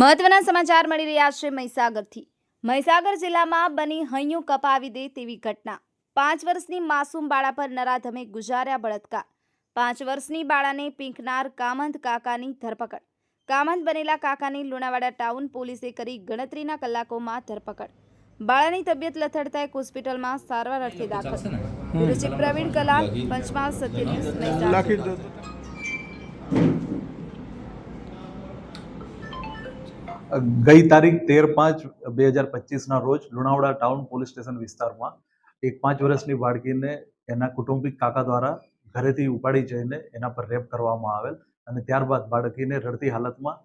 મહત્વના સમાચાર મળી રહ્યા છે મહીસાગરથી. મહીસાગર જિલ્લામાં બની હૈયું કપાવી દે તેવી ઘટના. પાંચ વર્ષની માસૂમ બાળા પર નરાધમે ગુજાર્યા બળાત્કાર. પાંચ વર્ષની બાળાને પીંખનાર કામંત કાકાની ધરપકડ. કામંત બનેલા કાકાની લુણાવાડા ટાઉન પોલીસે કરી ગણતરીના કલાકોમાં ધરપકડ. બાળાની તબિયત લથડતા એક હોસ્પિટલમાં સારવાર અર્થે દાખલ. પ્રવીણ કલાલ પંચમહાલ સત્ય ન્યૂઝ ગઈ તારીખ તેર પાંચ બે હજાર પચીસના રોજ લુણાવાડા ટાઉન પોલીસ સ્ટેશન વિસ્તારમાં એક પાંચ વર્ષની બાળકીને એના કુટુંબિક કાકા દ્વારા ઘરેથી ઉપાડી જઈને એના પર રેપ કરવામાં આવેલ અને ત્યારબાદ બાળકીને રડતી હાલતમાં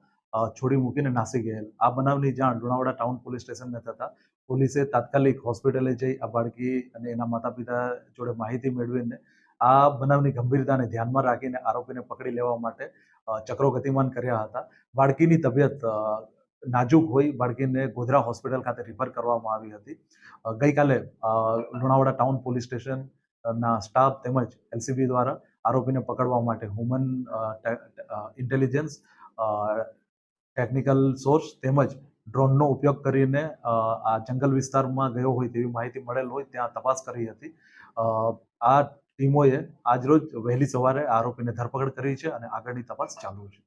છોડી મૂકીને નાસી ગયેલ. આ બનાવની જાણ લુણાવાડા ટાઉન પોલીસ સ્ટેશનને થતાં પોલીસે તાત્કાલિક હોસ્પિટલે જઈ આ બાળકી અને એના માતા પિતા જોડે માહિતી મેળવીને આ બનાવની ગંભીરતાને ધ્યાનમાં રાખીને આરોપીને પકડી લેવા માટે ચક્રો ગતિમાન કર્યા હતા. બાળકીની તબિયત નાજુક હોય બાળકીને ગોધરા હોસ્પિટલ ખાતે રિફર કરવામાં આવી હતી. ગઈકાલે લુણાવાડા ટાઉન પોલીસ સ્ટેશન ના સ્ટાફ તેમજ એલસીબી દ્વારા આરોપીને પકડવા માટે હ્યુમન ઇન્ટેલિજન્સ ટેકનિકલ સોર્સ તેમજ ડ્રોનનો ઉપયોગ કરીને આ જંગલ વિસ્તારમાં ગયો હોય તેવી માહિતી મળેલ હોય ત્યાં તપાસ કરી હતી. આ ટીમોએ આજરોજ વહેલી સવારે આરોપીને ધરપકડ કરી છે અને આગળની તપાસ ચાલુ છે.